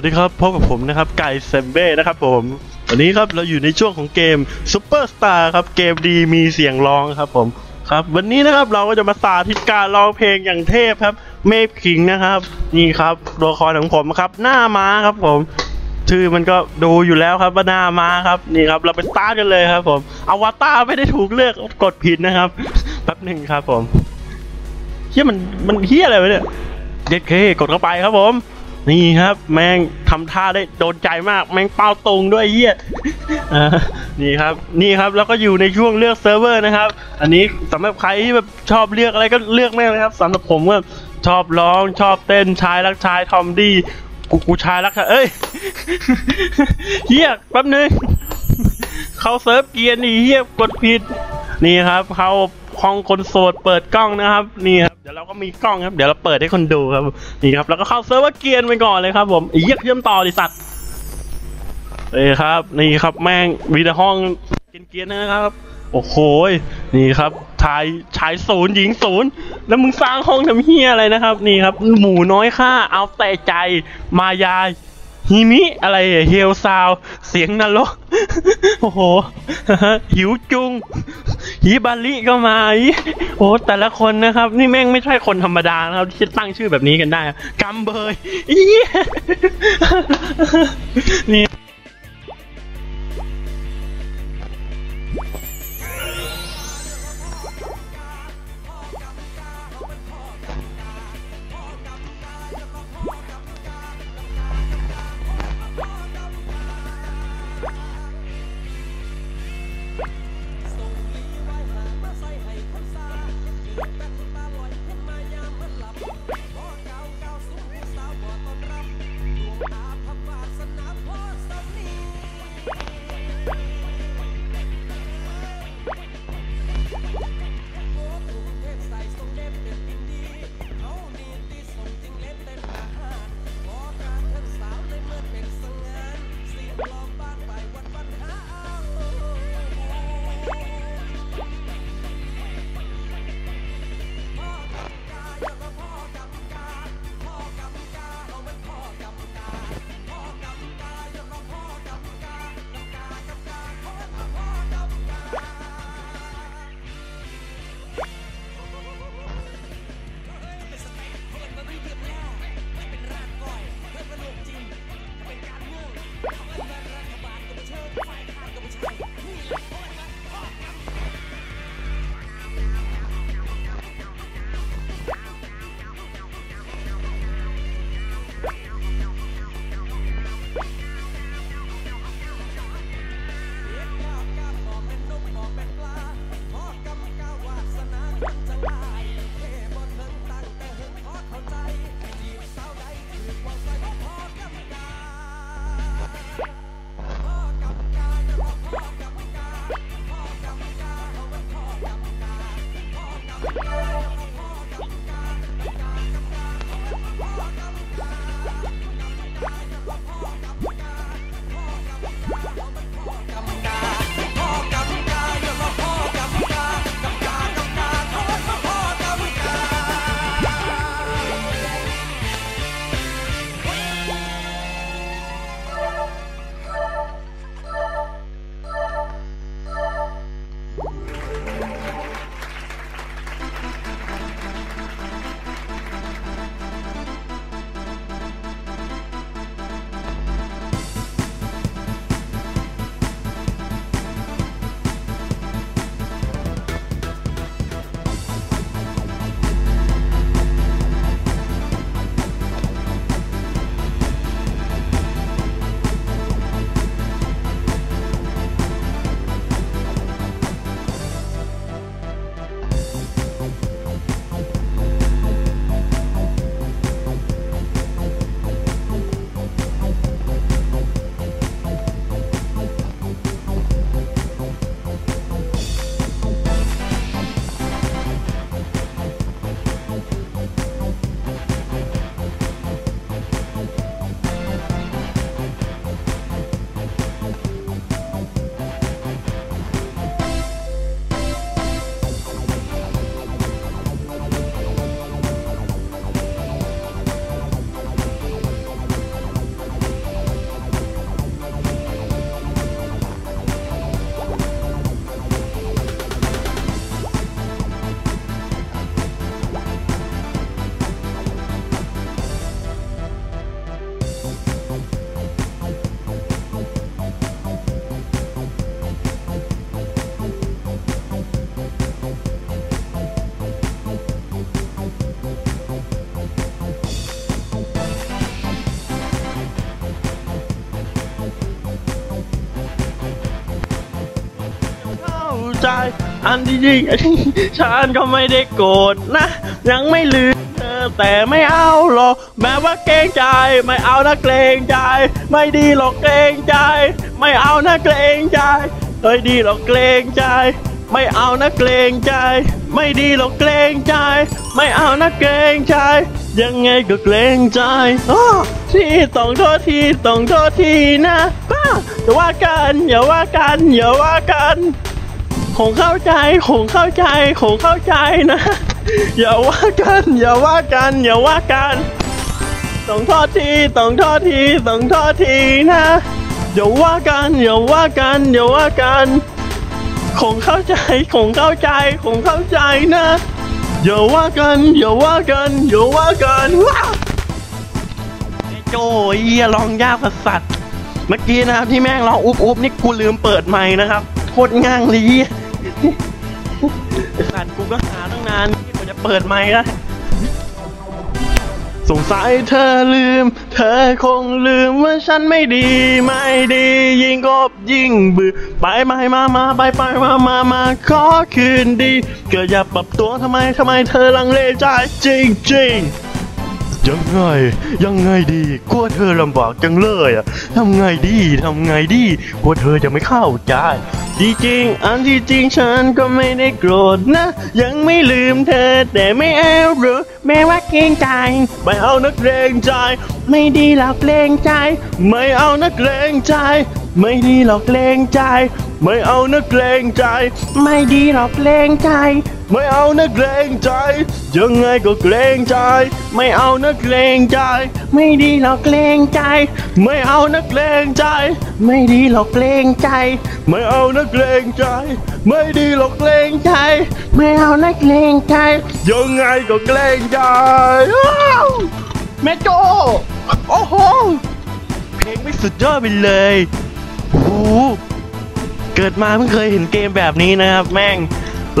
วัสดีครับพบกับผมนะครับไก่เซมเบ้นะครับผมวันนี้ครับเราอยู่ในช่วงของเกมซูเปอร์สตาร์ครับเกมดีมีเสียงร้องครับผมครับ วันนี้นะครับเราก็จะมาสาธิตการร้องเพลงอย่างเทพครับ เมฟคิงนะครับ นี่ครับตัวละครของผมครับ หน้าม้าครับผมชื่อมันก็ดูอยู่แล้วครับว่าหน้าม้าครับนี่ครับ เราไปสตาร์กันเลยครับ ผมอวตารไม่ได้ถูกเลือกกดผิดนะครับแป๊บหนึ่งครับผมเฮียมันมันเฮียอะไรวะเนี่ยเด็ดเคกดเข้าไปครับผม นี่ครับ แม่งทำท่าได้โดนใจมาก แม่งเป้าตรงด้วยเฮียอ่านี่ครับ นี่ครับแล้วก็อยู่ในช่วงเลือกเซิร์ฟเวอร์นะครับ อันนี้สำหรับใครที่แบบชอบเลือกอะไรก็เลือกแม่งเลยครับสำหรับผมก็ชอบร้องชอบเต้นชายรักชายทอมดี้กูกูชายรักชายเอ้ยเฮียแป๊บนึงเขาเซิร์ฟเกียร์นี่เฮียกดผิดนี่ครับ เขา ห้องคนโสดเปิดกล้องนะครับนี่ครับเดี๋ยวเราก็มีกล้องครับ เดี๋ยวเราเปิดให้คนดูครับนี่ครับแล้วก็เข้าเซิร์ฟเวอร์เกียร์ไปก่อนเลยครับ ผมอีเหี้ยเชื่อมต่อดิสัตว์เอ้ยครับนี่ครับแม่งมีแต่ห้องเกียร์ๆนะครับ โอ้โหนี่ครับชายชายศูนย์หญิงศูนย์แล้วมึงสร้างห้องทำเฮียอะไรนะครับ นี่ครับ หมูน้อยค่าเอาแต่ใจมายาฮิมิอะไรเฮลซาว เสียงนรก โอ้โห หิวจุง ฮิบาริก็มาโอ้แต่ละคนนะครับ นี่แม่งไม่ใช่คนธรรมดานะครับที่จะตั้งชื่อแบบนี้กันได้กัมเบยนี่ ใจอันที่จริงฉันก็ไม่ได้โกรธนะ ยังไม่ลืมเธอแต่ไม่เอาหรอกแม้ว่าเกรงใจ ไม่เอานะเกรงใจ ไม่ดีหรอกเกรงใจ ไม่เอานะเกรงใจเฮ้ยดีหรอกเกรงใจ ไม่เอานะเกรงใจ ไม่ดีหรอกเกรงใจ ไม่เอานะเกรงใจ ยังไงก็เกรงใจอ้อที่ต้องโทษทีต้องโทษทีนะป้าอย่าว่ากันอย่าว่ากันอย่าว่ากัน คงเข้าใจคงเข้าใจคงเข้าใจนะ อย่าว่ากัน อย่าว่ากัน อย่าว่ากันต้องโทษทีต้องโทษทีต้องโทษทีนะอย่าว่ากันอย่าว่ากันอย่าว่ากันคงเข้าใจคงเข้าใจคงเข้าใจนะอย่าว่ากันอย่าว่ากันอย่าว่ากันว้าไอ้โจ้เหี้ยร้องยากสัตว์เมื่อกี้นะครับที่แม่งร้องอุ๊บอุ๊บนี่กูลืมเปิดไมค์นะครับโคตรง่างเล ยเหี้ยไอ้สัตว์กูก็หาตั้งนานกว่าจะเปิดไมค์ได้สงสัยเธอลืม เธอคงลืมว่าฉันไม่ดี ไม่ดี ยิ่งกบยิ่งบือไปไปมามาไปไปมามามาขอคืนดี เกิดอย่าปรับตัวทำไมทำไมเธอลังเลใจจริงจริงยังไงยังไงดีกลัวเธอลำบากจังเลยอะทำไงดีทำไงดีกลัวเธอจะไม่เข้าใจ ดีจริงอันที่จริงฉันก็ไม่ได้โกรธนะ ยังไม่ลืมเธอ แต่ไม่แอบหรือแม้ว่าเกรงใจ ไม่เอานักเกรงใจ ไม่ดีหรอกเกรงใจ ไม่เอานักเกรงใจไม่ดีหรอกเกรงใจ ไม่เอานักเกรงใจ ไม่ดีหรอกเกรงใจ ไม่เอานักเกรงใจ ยังไงก็เกรงใจ ไม่เอานักเกรงใจ ไม่ดีหรอกเกรงใจ ไม่เอานักเกรงใจ ไม่ดีหรอกเกรงใจ ไม่เอานักเกรงใจ ไม่ดีหรอกเกรงใจ ไม่เอานักเกรงใจ ยังไงก็เกรงใจอ้าวแม่โจ โอ้โห เพลงไม่สุดยอดไปเลย โอ้โหเกิดมาเพิ่งเคยเห็นเกมแบบนี้นะครับ แม่ง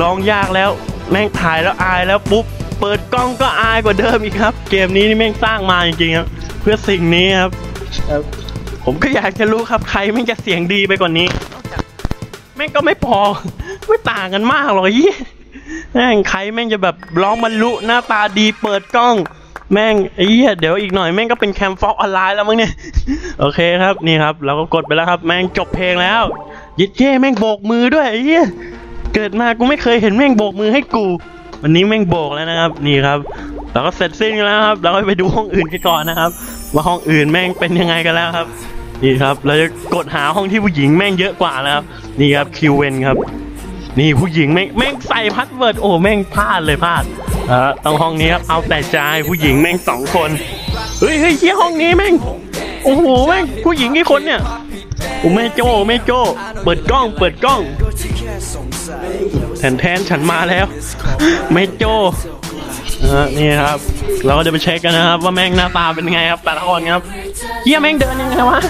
ลองยากแล้ว แม่งถ่ายแล้วอายแล้วปุ๊บ เปิดกล้องก็อายกว่าเดิมอีกครับ เกมนี้นี่แม่งสร้างมาจริงๆครับเพื่อสิ่งนี้ครับครับผมก็อยากจะรู้ครับใครแม่งจะเสียงดีไปกว่านี้นอกจากแม่งก็ไม่พอไม่ต่างกันมากหรอกยี่แม่งใครแม่งจะแบบร้องบรรลุหน้าตาดีเปิดกล้อง แม่งไอ้เหี้ยเดี๋ยวอีกหน่อยแม่งก็เป็นแคมฟอกออนไลน์แล้วมั้งเนี่ย โอเคครับนี่ครับ เราก็กดไปแล้วครับ แม่งจบเพลงแล้วยิดเย่แม่งโบกมือด้วยไอ้เหี้ยเกิดมากูไม่เคยเห็นแม่งโบกมือให้กู วันนี้แม่งโบกแล้วนะครับ นี่ครับเราก็เสร็จสิ้นแล้วครับ เราก็ไปดูห้องอื่นกันก่อนนะครับ ว่าห้องอื่นแม่งเป็นยังไงกันแล้วครับนี่ครับ เราจะกดหาห้องที่ผู้หญิงแม่งเยอะกว่าแล้วครับ นี่ครับคิวเวนครับ นี่ผู้หญิงแม่งแม่งใส่พาสเวิร์ดโอ้แม่งพลาดเลยพลาด เออต้องห้องนี้ครับเอาแต่ใจผู้หญิงแม่งสองคนเฮ้ยเฮ้ยเชี่ยห้องนี้แม่งโอ้โหแม่งผู้หญิงกี่คนเนี่ยโอ้แม่โจ้แม่โจ้เปิดกล้องเปิดกล้องแทนแทนฉันมาแล้วแม่โจ้ออนี่ครับ เราก็จะไปเช็คกันนะครับ ว่าแม่งหน้าตาเป็นไงครับแต่ละคนครับเฮียแม่งเดินยังไงวะ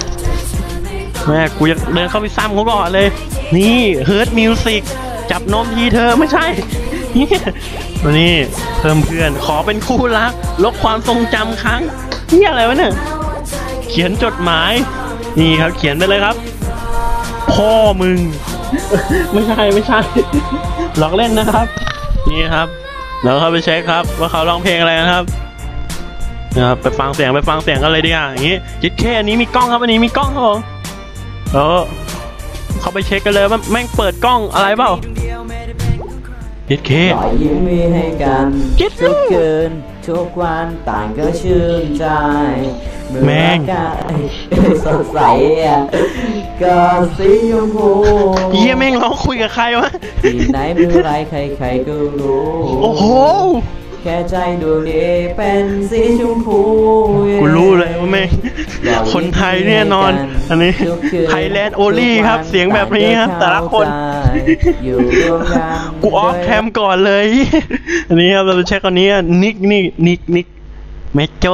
แม่กูจะเดินเข้าไปซ้ำเขาก่อนเลย นี่เฮิร์ตมิวสิกจับนมทีเธอไม่ใช่ เนี่ยตัวนี้เพิ่มเพื่อนขอเป็นคู่รัก ลบความทรงจำครั้งนี่อะไรวะเนี่ย เขียนจดหมาย นี่ครับเขียนไปเลยครับ พ่อมึง ไม่ใช่ไม่ใช่ หลอกเล่นนะครับ นี่ครับเราเข้าไปเช็คครับ ว่าเขาร้องเพลงอะไรนะครับนะครับไปฟังเสียงไปฟังเสียงกันเลยดีกว่าอย่างนี้จิตแค่อันนี้มีกล้องครับอันนี้มีกล้องครับผมเออเขาไปเช็คกันเลยว่าแม่งเปิดกล้องอะไรเปล่า ยิดเครอยยิ้มมีให้กันคิดทุกคืนทุกวันต่างก็ชื่นใจเมื่อแม่งอากาศสดใสอะก็สีชมพูเยี่ยแม่งร้องคุยกับใครวะ ที่ไหนเมื่อไรใครๆก็รู้ โอ้โหแค่ใจดวงนี้เป็นสีชมพูกูรู้เลยว่าแม่งคนไทยแน่นอน อันนี้ไทยแลนด์โอลี่ครับ เสียงแบบนี้ครับ แต่ละคนอยู่ร่วมกันกูออฟแคมก่อนเลย อันนี้ครับเราจะเช็คคนนี้อะนิกนี่นิกนิกเมโจ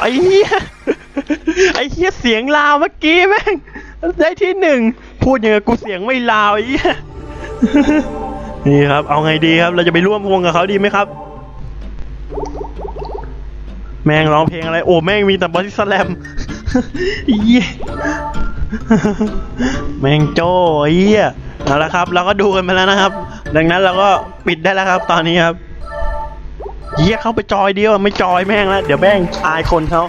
ไอ้เหี้ยไอ้เหี้ยเสียงลาวเมื่อกี้แม่งได้ที่หนึ่งพูดอย่างกับกูเสียงไม่ลาวไอ้เหี้ย นี่ครับ เอาไงดีครับ เราจะไปร่วมวงกับเขาดีไหมครับ แม่งร้องเพลงอะไร โอ้แม่งมีแต่บอสสแลมเหี้ยแม่งโจ้เหี้ยเอาละครับ เราก็ดูกันไปแล้วนะครับ ดังนั้นเราก็ปิดได้แล้วครับ ตอนนี้ครับเฮียเข้าไปจอยเดียวไม่จอยแม่งแล้วเดี๋ยวแม่งอายคนเขา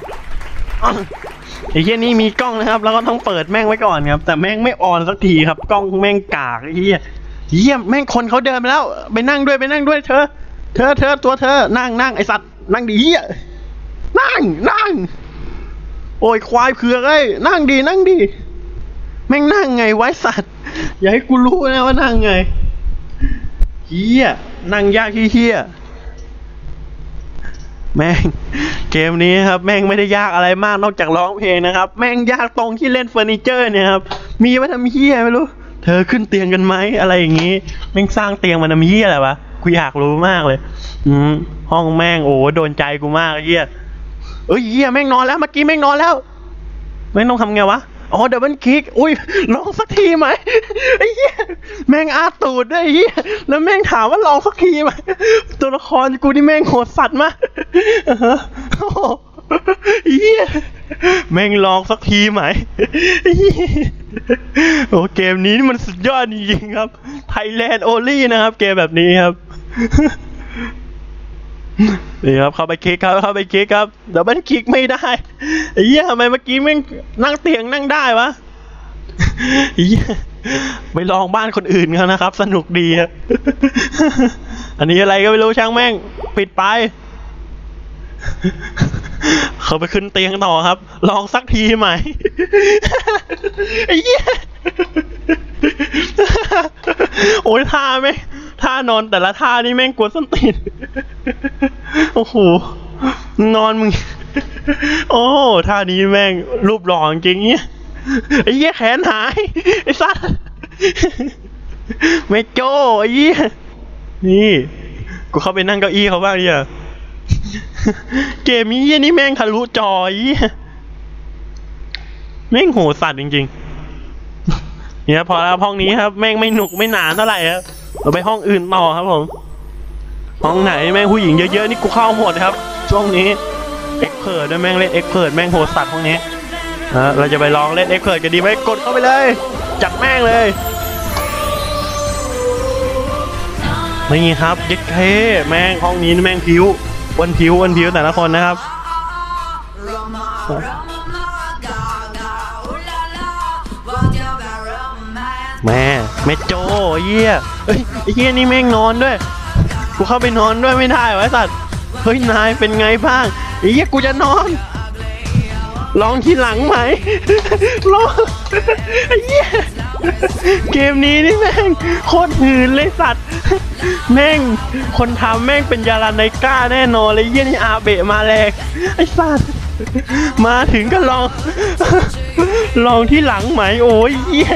ไอ้เฮียนี่มีกล้องนะครับ แล้วก็ต้องเปิดแม่งไว้ก่อนครับ แต่แม่งไม่ออนสักทีครับ กล้องแม่งกากไอ้เฮีย เฮียมแม่งคนเขาเดินไปแล้ว ไปนั่งด้วยไปนั่งด้วยเธอ เธอเธอตัวเธอ นั่งนั่งไอสัตว์นั่งดีเฮียนั่งนั่ง โอ้ยควายเผือกเอ้นั่งดีนั่งดี แม่งนั่งไงไว้สัตว์ อย่าให้กูรู้นะว่านั่งไงเฮียนั่งยากที่เฮียแม่งเกมนี้ครับ แม่งไม่ได้ยากอะไรมากนอกจากร้องเพลงนะครับ แม่งยากตรงที่เล่นเฟอร์นิเจอร์เนี่ยครับ มีไว้ทำเฮียไม่รู้ เธอขึ้นเตียงกันไหมอะไรอย่างงี้แม่งสร้างเตียงมาทำเฮียอะไรวะกูอยากรู้มากเลย อืมห้องแม่งโอ้โหโดนใจกูมากเฮียเอ้ยเฮียแม่งนอนแล้วเมื่อกี้แม่งนอนแล้วแม่งต้องทำไงวะอ๋อเดบันคลิก อุ้ยลองสักทีไหมไอ้เหี้ยแม่งอาตูดด้วยไอ้เหี้ยแล้วแม่งถามว่าลองสักทีไหมตัวละครกูนี่แม่งโหดสัตว์มาก อ่าฮะโอ้โหไอ้เหี้ยแม่งลองสักทีไหมโอ้เกมนี้นี่มันสุดยอดจริงๆครับไทยแลนด์โอลี่นะครับ เกมแบบนี้ครับนี่ครับเข้าไปคลิกครับเข้าไปคลิกครับเดี๋ยวมันคลิกไม่ได้ไอ้เหี้ยทำไมเมื่อกี้แม่งนั่งเตียงนั่งได้วะไอ้เหี้ยไปลองบ้านคนอื่นเขานะครับ สนุกดีครับอันนี้อะไรก็ไม่รู้ช่างแม่ง ปิดไป เขาไปขึ้นเตียงต่อครับ ลองสักทีไหมไอ้เหี้ยโอ้ยท่าไหมท่านอนแต่ละท่านี่แม่งกวนส้นตีนโอ้โหนอนมึง โอ้ท่านี้แม่งรูปหล่อจริงเนี่ยไอ้เหี้ยแขนหายไอ้สัสไม่โจ้ไอ้เหี้ยนี่ กูเข้าไปนั่งเก้าอี้เขาบ้างเนี่ย เกมนี้ยนี่แม่งทะลุจอยแม่งโหสัตว์จริงๆ เนี่ยพอแล้วห้องนี้ครับ แม่งไม่หนุกไม่หนาเท่าไหร่ครับเราไปห้องอื่นต่อครับผมห้องไหนแม่งผู้หญิงเยอะๆนี่กูเข้าหมดครับ ช่วงนี้เอ็กเพิร์ดด้วยแม่งเล่นเอ็กเพิร์ดแม่งโหสัตว์ห้องนี้เราจะไปลองเล่นเอ็กเพิร์ดกันดีไหมกดเข้าไปเลย จัดแม่งเลยนี่ครับเย็ดเคแม่งห้องนี้แม่งผิว วันผิววันผิวแต่ละคนนะครับแม่แม่โจเหี้ยเฮ้ยไอ้เหี้ยนี่แม่งนอนด้วย กูเข้าไปนอนด้วยไม่ได้วะไอ้สัตว์ เฮ้ยนายเป็นไงบ้างไอ้เหี้ยกูจะนอนลองทีหลังไหมลองไอ้เหี้ย เกมนี้นี่แม่งโคตรหืนเลยสัตว์ แม่งคนทำแม่งเป็นยาลาไนก้าแน่นอนเลยเยี่ยนี่อาเบะมาแรงไอ้สัตว์มาถึงก็ลอง ลองที่หลังไหมโอ้ยเยี่ย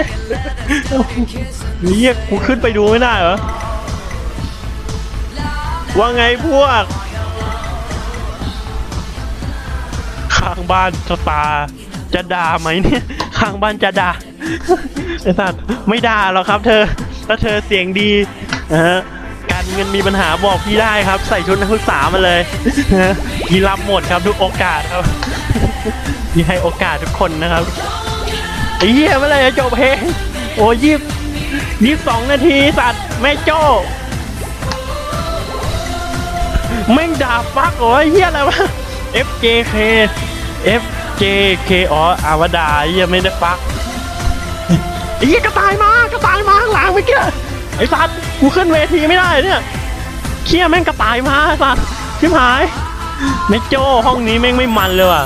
เยี่ยกูขึ้นไปดูไม่ได้เหรอว่าไงพวก ข้างบ้านสตาจะด่าไหมเนี่ย ข้างบ้านจะด่า ไอ้สัตว์ไม่ด่าหรอกครับเธอ ถ้าเธอเสียงดีนะฮะการเงินมีปัญหาบอกพี่ได้ครับ ใส่ชุดนักศึกษามาเลยนะฮะพี่รับหมดครับทุกโอกาสครับพี่ให้โอกาสทุกคนนะครับไอ้เหี้ยเมื่อไหรจะจบเพลงโอ้ยี่ยี่สองนาทีสัตว์แม่โจ้แม่งด่าฟักโอ้ยเหี้ยอะไรวะ FJK FJK อ๋ออาวดาเหี้ยไม่ได้ฟัก ไอ้เหี้ยกระต่ายมากระต่ายมาข้างหลังเมื่อกี้ไอ้สัตว์กูขึ้นเวทีไม่ได้เนี่ยเชี่ยแม่งกระต่ายมาสัตว์ชิบหายแม่โจห้องนี้แม่งไม่มันเลยว่ะ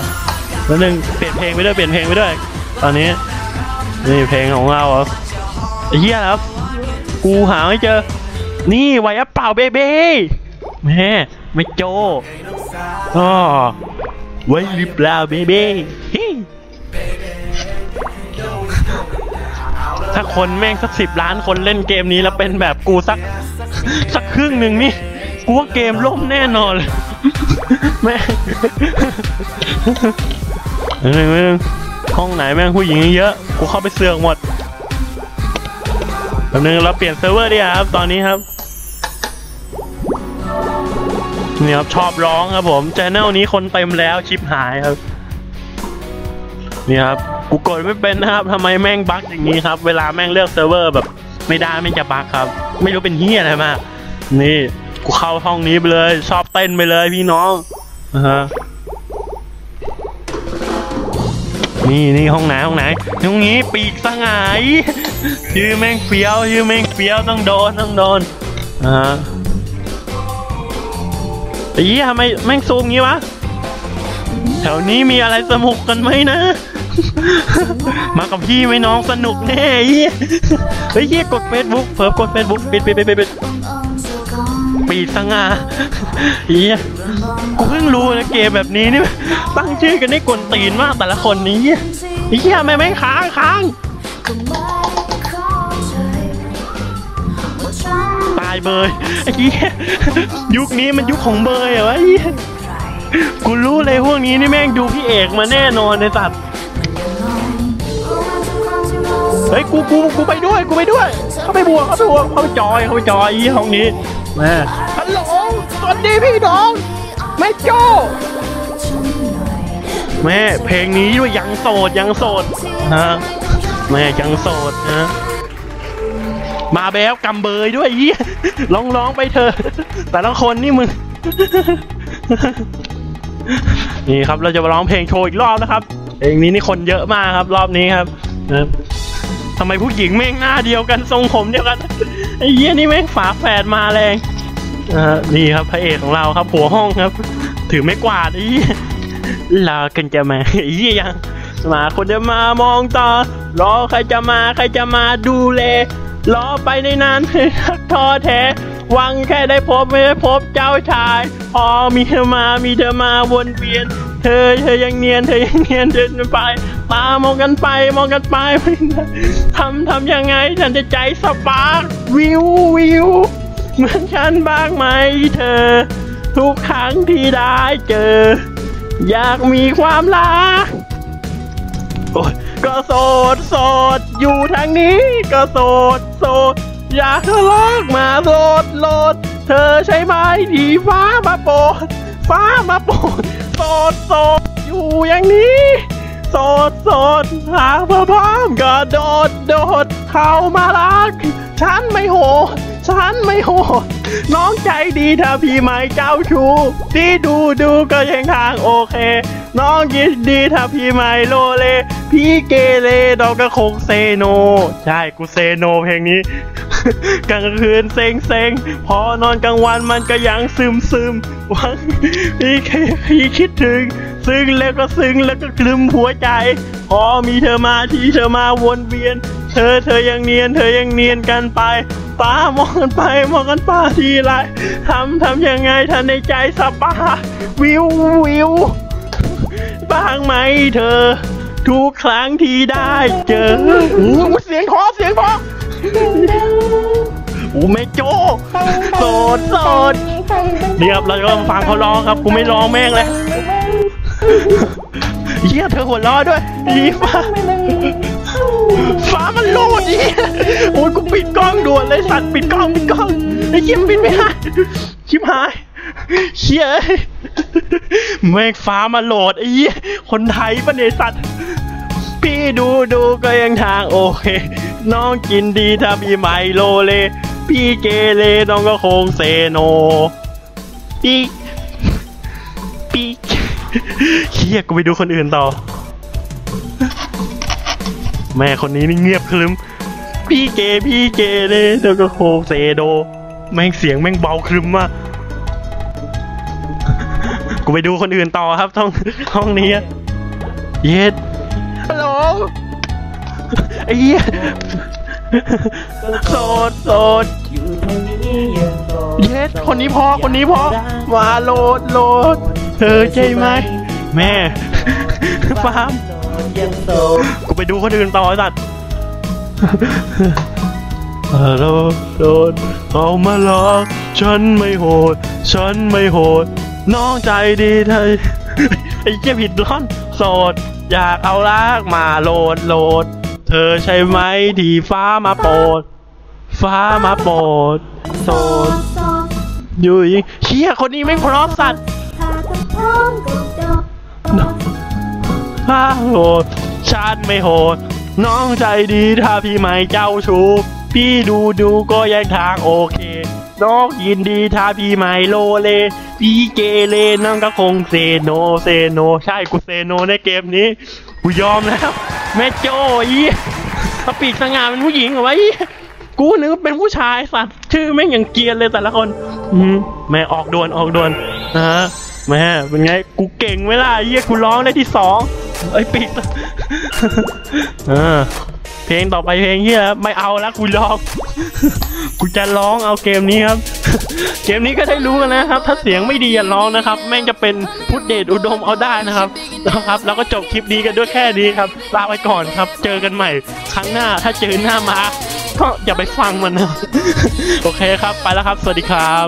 แล้วหนึ่งเปลี่ยนเพลงไปด้วยเปลี่ยนเพลงไปด้วย ตอนนี้นี่เพลงของเราเหรอไอ้เหี้ยครับ กูหาไม่เจอ นี่ไวอัปเปล่าเบเบ้แม่ไม่โจอ๋อไว้หรือเปล่าเบเบ้ ถ้าคนแม่งสักสิบล้านคนเล่นเกมนี้แล้วเป็นแบบกูสักสักครึ่งหนึ่งนี่กูว่าเกมล่มแน่นอนเลยแม่งหนึ่งหนึ่งห้องไหนแม่งผู้หญิงเยอะ กูเข้าไปเสือกหมดแป๊บนึงเราเปลี่ยนเซิร์ฟเวอร์ดีครับ ตอนนี้ครับนี่ครับชอบร้องครับผมแชนแนลนี้คนเต็มแล้วชิปหายครับ นี่ครับ กูกดไม่เป็นนะครับทำไมแม่งบั๊กอย่างนี้ครับ เวลาแม่งเลือกเซิร์ฟเวอร์แบบ ไม่ได้ไม่จะบักครับ ไม่รู้เป็นเฮียอะไรมาก นี่กูเข้าห้องนี้ไปเลย ชอบเต้นไปเลยพี่น้องอ่าฮะนี่นี่ห้องไหนห้องไหนห้องนี้ปีกสงายชื่อแม่งเฟี้ยวชื่อแม่งเฟี้ยวต้องโดนต้องโดนอ่าฮะไอ้เหี้ยทำไมแม่งซูมงี้วะ แถวนี้มีอะไรสนุกกันไหมนะ มากับพี่ไหมน้องสนุกแน่ไอ้เหี้ยเฮ้ยเหี้ยกดเฟซบุ๊กเพิ่มกดเฟซบุ๊กปิดปิดปิดปิดปิดปีสง่าเหี้ยกูเพิ่งรู้นะเกมแบบนี้นี่ตั้งชื่อกันได้กวนตีนมากแต่ละคนนี้เหี้ยไอ้เหี้ยไม่ไม่ค้างค้างตายเบยไอ้เหี้ยยุคนี้มันยุคของเบยเหรอวะไอ้เฮียกูรู้เลยพวกนี้นี่แม่งดูพี่เอกมาแน่นอนในสัตว์ เฮ้ยกูกูกูไปด้วยกูไปด้วย เข้าไปบวกเข้าไปบวกเข้าไปจอยเข้าไปจอยอีห้องนี้แม่ฮัลโหลสวัสดีพี่น้องแม่โจแม่เพลงนี้ด้วยยังโสดยังโสดฮะแม่ยังโสดนะมาแบ๊วกำเบยด้วยเหี้ยร้องร้องไปเถอะแต่ละคนนี่มึงนี่ครับเราจะมาร้องเพลงโชว์อีกรอบนะครับเพลงนี้นี่คนเยอะมากครับ รอบนี้ครับนะครับ ทำไมผู้หญิงแม่งหน้าเดียวกันทรงผมเดียวกันไอ้เหี้ยนี่แม่งฝาแฝดมาแรงอ่านี่ครับพระเอกของเราครับ หัวห้องครับ ถือไม่กวาดไอ้เหี้ยรอกันจะมาไอ้เหี้ยยังมาคนจะมามองตารอใครจะมาใครจะมาดูแลรอไปในนานท้อแท้หวังแค่ได้พบไม่ได้พบเจ้าชาย พอมีเธอมามีเธอมาวนเวียน เธอเธอยังเนียนเธอยังเนียนเดินไปตามองกันไปมองกันไปทำทำยังไงฉันจะใจสปาร์กวิววิวเหมือนฉันบ้างไหมเธอ ทุกครั้งที่ได้เจอ อยากมีความรักโอ้ยก็โสดโสดอยู่ทางนี้ ก็โสดโสดอยากเธอลอกมาโหลดโหลดเธอใช่ไหมที่ฟ้ามาโปรดฟ้ามาโปรด สดโสดอยู่อย่างนี้โสดโสดหากเธอพร้อมก็โดดโดดเข้ามารัก ฉันไม่โห ฉันไม่โห น้องใจดีถ้าพี่ไม่เจ้าชู้ที่ดูดูก็ยังทางโอเค น้องยินดีถ้าพี่ไม่โลเล พี่เกเรดอกก็คงเซโน ใช่กูเซโนเพลงนี้ กลางคืนเซ็งเซ็งพอนอนกลางวันมันก็ยังซึมซึมหวังพี่แค่พี่คิดถึง ซึ้งแล้วก็ซึ้งแล้วก็คลึมหัวใจ พอมีเธอมาที่เธอมาวนเวียน เธอเธอยังเนียน เธอยังเนียนกันไปตามองกันไปมองกันป้าทีไรทำทำยังไงทันในใจสปาวิววิว มเธอ ทุกครั้งที่ได้เจออู้เสียงคอเสียงคออู้แม่โจโสดโสดเดี๋ยวเราจะมาฟังเขาร้องครับกูไม่ร้องแม่งเลยเฮียเธอหัวล้อด้วยดีฟ้าฟ้ามันโลดดิโอ้ยกูปิดกล้องด่วนเลยสัตว์ปิดกล้องปิดกล้องไอ้เหี้ยมันปิดไม่ได้ชิบหายเชี่ย แม่ฟ้ามาโหลดไอ้เหี้ยคนไทยปะเนี่ยสัตว์ พี่ดูดูก็ยังทางโอเค น้องกินดีถ้าพี่ไมโลเล พี่เกเรน้องก็คงเซโน พี่ พี่เฮียกูไปดูคนอื่นต่อ แม่คนนี้นี่เงียบคลึ้มพี่เกพี่เกเลยเดี๋ยวก็โคเซโด แม่งเสียงแม่งเบาคลึ้มมาก กูไปดูคนอื่นต่อครับห้องห้องนี้อะเย็ดฮัลโหลไอ้เหี้ยโสดโสดอยู่ทางนี้ยังโสดเย็ดคนนี้พอคนนี้พอมาโหลดโหลดเธอใช่ไหมแม่ฟาร์มโสดยังโสดกูไปดูคนอื่นต่อไอ้สัตว์ฮัลโหลโดนเอามาหลอกฉันไม่โหด ฉันไม่โหด น้องใจดีไทยไอ้เจ้าผิดร้อนโสด อยากเอาลากมาโหลดโหลด เธอใช่ไหมที่ฟ้ามาโปรด ฟ้ามาโปรดโสดอยู่ยิงเชี่ยคนนี้ไม่พราะสัตว์ถ้าโหดชาติไม่โหด น้องใจดีถ้าพี่ไม่เจ้าชู้พี่ดูดูก็แยกทางโอเค น้องยินดีถ้าพี่ไม่โลเลพีเกเรน้องก็คงเซโนเซโน ใช่กูเซโนในเกมนี้กูยอมแล้ว แม่โจอีเขาปีกสง่าเป็นผู้หญิงเหรอวะอีกูนึกว่าเป็นผู้ชายสัตว์ชื่อแม่งอย่างเกียนเลยแต่ละคนอืมแม่ออกดวนออกดวนนะฮะแม่เป็นไงกูเก่งไหมล่ะเยี่ยกูร้องได้ที่สองไอ้ปีกเออ เพลงต่อไปเพลงเฮียไม่เอาแล้วกูร้องกูจะร้องเอาเกมนี้ครับ เกมนี้ก็ได้รู้กันนะครับ ถ้าเสียงไม่ดีอย่าร้องนะครับ แม่งจะเป็นพุทธเดชอุดมเอาได้นะครับนะครับ แล้วก็จบคลิปนี้กันด้วยแค่นี้ครับลาไปก่อนครับ เจอกันใหม่ ครั้งหน้าถ้าเจอหน้ามาก็อย่าไปฟังมันนะ โอเคครับ ไปแล้วครับ สวัสดีครับ